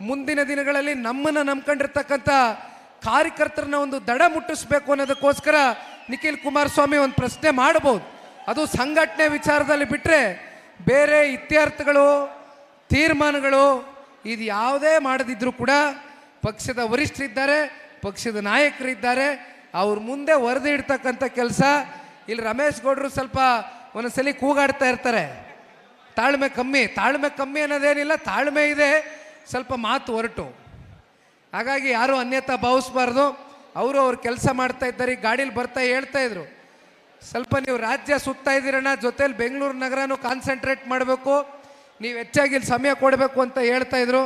Speaker 2: ಮುಂದಿನ ದಿನಗಳಲ್ಲಿ ನಮ್ಮನ್ನು ನಂಬ್ಕೊಂಡಿರ್ತಕ್ಕಂಥ ಕಾರ್ಯಕರ್ತರನ್ನ ಒಂದು ದಡ ಮುಟ್ಟಿಸ್ಬೇಕು ಅನ್ನೋದಕ್ಕೋಸ್ಕರ ನಿಖಿಲ್ ಕುಮಾರಸ್ವಾಮಿ ಒಂದು ಪ್ರಶ್ನೆ ಮಾಡ್ಬೋದು ಅದು ಸಂಘಟನೆ ವಿಚಾರದಲ್ಲಿ ಬಿಟ್ಟರೆ ಬೇರೆ ಇತ್ಯರ್ಥಗಳು, ತೀರ್ಮಾನಗಳು ಇದು ಯಾವುದೇ ಮಾಡದಿದ್ದರೂ ಕೂಡ ಪಕ್ಷದ ವರಿಷ್ಠರಿದ್ದಾರೆ, ಪಕ್ಷದ ನಾಯಕರಿದ್ದಾರೆ. ಅವ್ರ ಮುಂದೆ ವರದಿ ಇಡ್ತಕ್ಕಂಥ ಕೆಲಸ. ಇಲ್ಲಿ ರಮೇಶ್ ಗೌಡರು ಸ್ವಲ್ಪ ಒಂದೊಂದ್ಸಲಿ ಕೂಗಾಡ್ತಾ ಇರ್ತಾರೆ. ತಾಳ್ಮೆ ಕಮ್ಮಿ ತಾಳ್ಮೆ ಕಮ್ಮಿ ಅನ್ನೋದೇನಿಲ್ಲ, ತಾಳ್ಮೆ ಇದೆ, ಸ್ವಲ್ಪ ಮಾತು ಹೊರಟು. ಹಾಗಾಗಿ ಯಾರು ಅನ್ಯತಾ ಭಾವಿಸ್ಬಾರ್ದು. ಅವರು ಅವ್ರ ಕೆಲಸ ಮಾಡ್ತಾ ಇದ್ದಾರೆ, ಈ ಗಾಡೀಲಿ ಬರ್ತಾ ಹೇಳ್ತಾ ಇದ್ರು. ಸ್ವಲ್ಪ ನೀವು ರಾಜ್ಯ ಸುತ್ತಾ ಇದ್ದೀರಣ್ಣ, ಜೊತೆಲಿ ಬೆಂಗಳೂರು ನಗರನೂ ಕಾನ್ಸಂಟ್ರೇಟ್ ಮಾಡಬೇಕು. ನೀವು ಹೆಚ್ಚಾಗಿ ಇಲ್ಲಿ ಸಮಯ ಕೊಡಬೇಕು ಅಂತ ಹೇಳ್ತಾ ಇದ್ರು.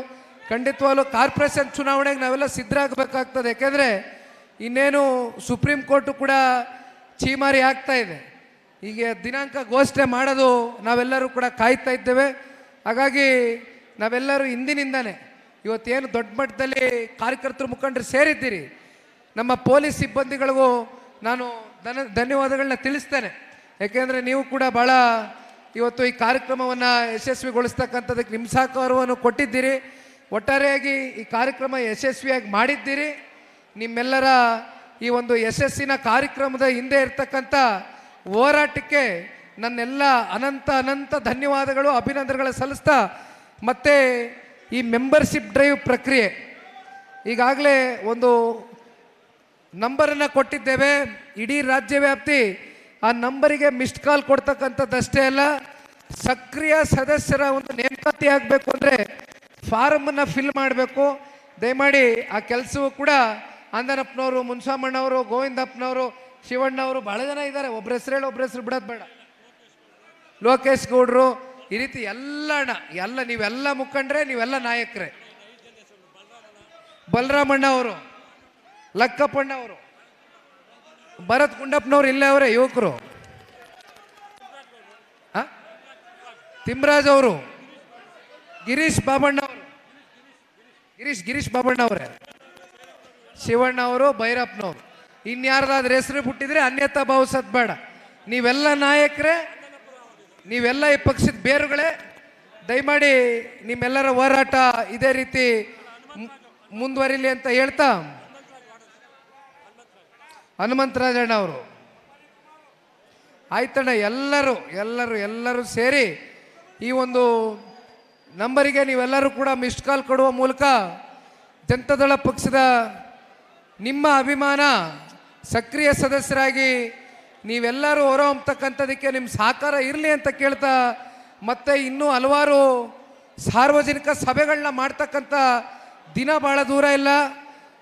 Speaker 2: ಖಂಡಿತವಾಗ್ಲೂ ಕಾರ್ಪೊರೇಷನ್ ಚುನಾವಣೆಗೆ ನಾವೆಲ್ಲ ಸಿದ್ಧರಾಗಬೇಕಾಗ್ತದೆ. ಯಾಕೆಂದರೆ ಇನ್ನೇನು ಸುಪ್ರೀಂ ಕೋರ್ಟು ಕೂಡ ಚೀಮಾರಿ ಆಗ್ತಾ ಇದೆ. ಹೀಗೆ ದಿನಾಂಕ ಘೋಷಣೆ ಮಾಡೋದು ನಾವೆಲ್ಲರೂ ಕೂಡ ಕಾಯ್ತಾ ಇದ್ದೇವೆ. ಹಾಗಾಗಿ ನಾವೆಲ್ಲರೂ ಹಿಂದಿನಿಂದನೇ ಇವತ್ತೇನು ದೊಡ್ಡ ಮಟ್ಟದಲ್ಲಿ ಕಾರ್ಯಕರ್ತರು ಮುಖಂಡರು ಸೇರಿದ್ದೀರಿ. ನಮ್ಮ ಪೊಲೀಸ್ ಸಿಬ್ಬಂದಿಗಳಿಗೂ ನಾನು ಧನ ಧನ್ಯವಾದಗಳನ್ನ ತಿಳಿಸ್ತೇನೆ. ಯಾಕೆಂದರೆ ನೀವು ಕೂಡ ಭಾಳ ಇವತ್ತು ಈ ಕಾರ್ಯಕ್ರಮವನ್ನು ಯಶಸ್ವಿಗೊಳಿಸ್ತಕ್ಕಂಥದ್ದಕ್ಕೆ ನಿಮ್ಮ ಸಹಕಾರವನ್ನು ಕೊಟ್ಟಿದ್ದೀರಿ. ಒಟ್ಟಾರೆಯಾಗಿ ಈ ಕಾರ್ಯಕ್ರಮ ಯಶಸ್ವಿಯಾಗಿ ಮಾಡಿದ್ದೀರಿ. ನಿಮ್ಮೆಲ್ಲರ ಈ ಒಂದು ಯಶಸ್ಸಿನ ಕಾರ್ಯಕ್ರಮದ ಹಿಂದೆ ಇರ್ತಕ್ಕಂಥ ಹೋರಾಟಕ್ಕೆ ನನ್ನೆಲ್ಲ ಅನಂತ ಅನಂತ ಧನ್ಯವಾದಗಳು, ಅಭಿನಂದನೆಗಳು ಸಲ್ಲಿಸ್ತಾ ಮತ್ತೆ ಈ ಮೆಂಬರ್ಶಿಪ್ ಡ್ರೈವ್ ಪ್ರಕ್ರಿಯೆ. ಈಗಾಗಲೇ ಒಂದು ನಂಬರನ್ನು ಕೊಟ್ಟಿದ್ದೇವೆ. ಇಡೀ ರಾಜ್ಯ ವ್ಯಾಪ್ತಿ ಆ ನಂಬರಿಗೆ ಮಿಸ್ಡ್ ಕಾಲ್ ಕೊಡ್ತಕ್ಕಂಥದ್ದಷ್ಟೇ ಅಲ್ಲ, ಸಕ್ರಿಯ ಸದಸ್ಯರ ಒಂದು ನೇಮಕಾತಿ ಆಗಬೇಕು ಅಂದರೆ ಫಾರಮನ್ನು ಫಿಲ್ ಮಾಡಬೇಕು. ದಯಮಾಡಿ ಆ ಕೆಲಸವೂ ಕೂಡ ಅಂದನಪ್ಪನವರು ಮುನ್ಸಾಮಣ್ಣವರು ಗೋವಿಂದಪ್ಪನವರು ಶಿವಣ್ಣವರು ಬಹಳ ಜನ ಇದ್ದಾರೆ. ಒಬ್ಬರ ಹೆಸರು ಒಬ್ಬರ ಹೆಸರು ಬಿಡೋದು ಬೇಡ. ಲೋಕೇಶ್ ಗೌಡ್ರು, ಈ ರೀತಿ ಎಲ್ಲ ಅಣ್ಣ ಎಲ್ಲ ನೀವೆಲ್ಲ ಮುಖಂಡ್ರೆ, ನೀವೆಲ್ಲ ನಾಯಕರೇ. ಬಲರಾಮಣ್ಣ ಅವರು ಲಕ್ಕಪ್ಪಣ್ಣ ಅವರು ಭರತ್ ಕುಂಡಪ್ಪನವ್ರು ಇಲ್ಲೇ ಅವರೇ, ಯುವಕರು? ತಿಮ್ರಾಜ್ ಅವರು. ಗಿರೀಶ್ ಬಾಬಣ್ಣ ಅವರು ಗಿರೀಶ್ ಗಿರೀಶ್ ಬಾಬಣ್ಣ ಅವರೇ ಶಿವಣ್ಣ ಅವರು, ಭೈರಪ್ಪನವರು. ಇನ್ಯಾರ್ದಾದ್ರೆ ಹೆಸರು ಬಿಟ್ಟಿದ್ರೆ ಅನ್ಯತಾ ಭಾವಿಸೋದು ಬೇಡ. ನೀವೆಲ್ಲ ನಾಯಕರೇ, ನೀವೆಲ್ಲ ಈ ಪಕ್ಷದ ಬೇರುಗಳೇ, ದಯಮಾಡಿ ನಿಮ್ಮೆಲ್ಲರ ಹೋರಾಟ ಇದೇ ರೀತಿ ಮುಂದುವರಿಲಿ ಅಂತ ಹೇಳ್ತಾ ಹನುಮಂತರಾಜಣ್ಣ ಅವರು. ಆಯ್ತಣ್ಣ, ಎಲ್ಲರೂ ಎಲ್ಲರೂ ಎಲ್ಲರೂ ಸೇರಿ ಈ ಒಂದು ನಂಬರಿಗೆ ನೀವೆಲ್ಲರೂ ಕೂಡ ಮಿಸ್ಡ್ ಕಾಲ್ ಕೊಡುವ ಮೂಲಕ ಜನತಾದಳ ಪಕ್ಷದ ನಿಮ್ಮ ಅಭಿಮಾನ ಸಕ್ರಿಯ ಸದಸ್ಯರಾಗಿ ನೀವೆಲ್ಲರೂ ಹೊರಹೊಮ್ಮತಕ್ಕಂಥದಕ್ಕೆ ನಿಮ್ಮ ಸಹಕಾರ ಇರಲಿ ಅಂತ ಕೇಳ್ತಾ ಮತ್ತೆ ಇನ್ನೂ ಹಲವಾರು ಸಾರ್ವಜನಿಕ ಸಭೆಗಳನ್ನ ಮಾಡ್ತಕ್ಕಂಥ ದಿನ ಭಾಳ ದೂರ ಇಲ್ಲ.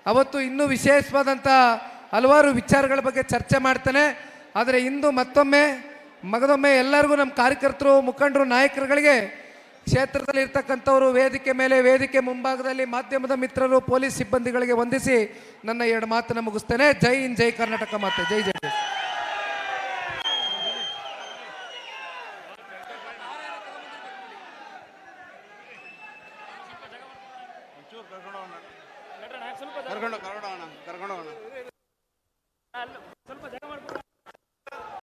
Speaker 2: ಅವತ್ತು ಇನ್ನೂ ವಿಶೇಷವಾದಂಥ ಹಲವಾರು ವಿಚಾರಗಳ ಬಗ್ಗೆ ಚರ್ಚೆ ಮಾಡ್ತಾನೆ. ಆದರೆ ಇಂದು ಮತ್ತೊಮ್ಮೆ, ಮಗದೊಮ್ಮೆ ಎಲ್ಲರಿಗೂ ನಮ್ಮ ಕಾರ್ಯಕರ್ತರು, ಮುಖಂಡರು, ನಾಯಕರುಗಳಿಗೆ ಕ್ಷೇತ್ರದಲ್ಲಿ ಇರ್ತಕ್ಕಂಥವರು, ವೇದಿಕೆ ಮೇಲೆ, ವೇದಿಕೆ ಮುಂಭಾಗದಲ್ಲಿ ಮಾಧ್ಯಮದ ಮಿತ್ರರು, ಪೊಲೀಸ್ ಸಿಬ್ಬಂದಿಗಳಿಗೆ ವಂದಿಸಿ ನನ್ನ ಎರಡು ಮಾತನ್ನು ಮುಗಿಸ್ತೇನೆ. ಜೈ ಇನ್ ಜೈ ಕರ್ನಾಟಕ ಮಾತೆ ಜೈ ಜೈ.